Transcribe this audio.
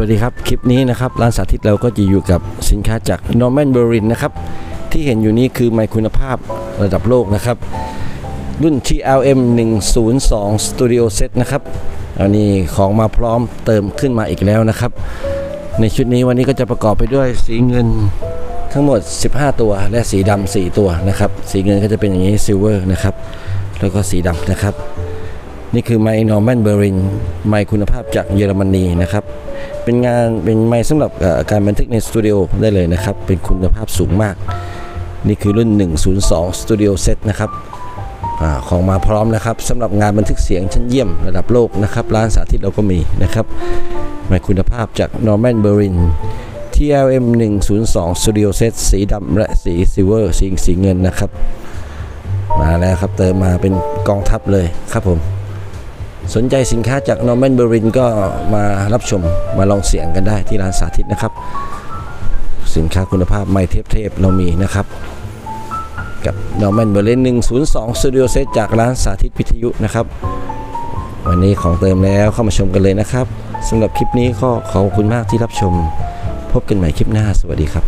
วัสดีครับ คลิปนี้นะครับ ร้านสาธิตเราก็จะอยู่กับสินค้าจาก Norman b e r i n นะครับ ที่เห็นอยู่นี้คือไมค์คุณภาพระดับโลกนะครับ รุ่น TLM 102 Studio Set นะครับอันนี้ของมาพร้อมเติมขึ้นมาอีกแล้วนะครับ ในชุดนี้วันนี้ก็จะประกอบไปด้วยสีเงินทั้งหมด 15 ตัว และสีดำ4ตัวนะครับ สีเงินก็จะเป็นอย่างนี้ซิลเวอร์นะครับ แล้วก็สีดำนะครับ นี่คือไมค์นอร์แมนเบอรินไมค์คุณภาพจากเยอรมนีนะครับ เป็นงานเป็นไมค์สำหรับการบันทึกในสตูดิโอได้เลยนะครับ เป็นคุณภาพสูงมาก นี่คือรุ่น 102 Studio Set นะครับอของมาพร้อมนะครับสำหรับงานบันทึกเสียงชั้นเยี่ยมระดับโลกนะครับ ร้านสาธิตเราก็มีนะครับไมค์คุณภาพจาก Norman b e r i n TLM 102 Studio Set สีดำและสีซิเวอร์สีสีเงินนะครับ มาแล้วครับเติมมาเป็นกองทัพเลยครับผม สนใจสินค้าจาก Norman b e r i n ก็มารับชมมาลองเสียงกันได้ที่ร้านสาธิตนะครับ สินค้าคุณภาพไม่เทพเทพๆเรามีนะครับ กับ Norman b e r i n 102 Studio Set จากร้านสาธิตวิทยุนะครับ วันนี้ของเติมแล้วเข้ามาชมกันเลยนะครับสำหรับคลิปนี้ก็ขอบคุณมากที่รับชม พบกันใหม่คลิปหน้าสวัสดีครับ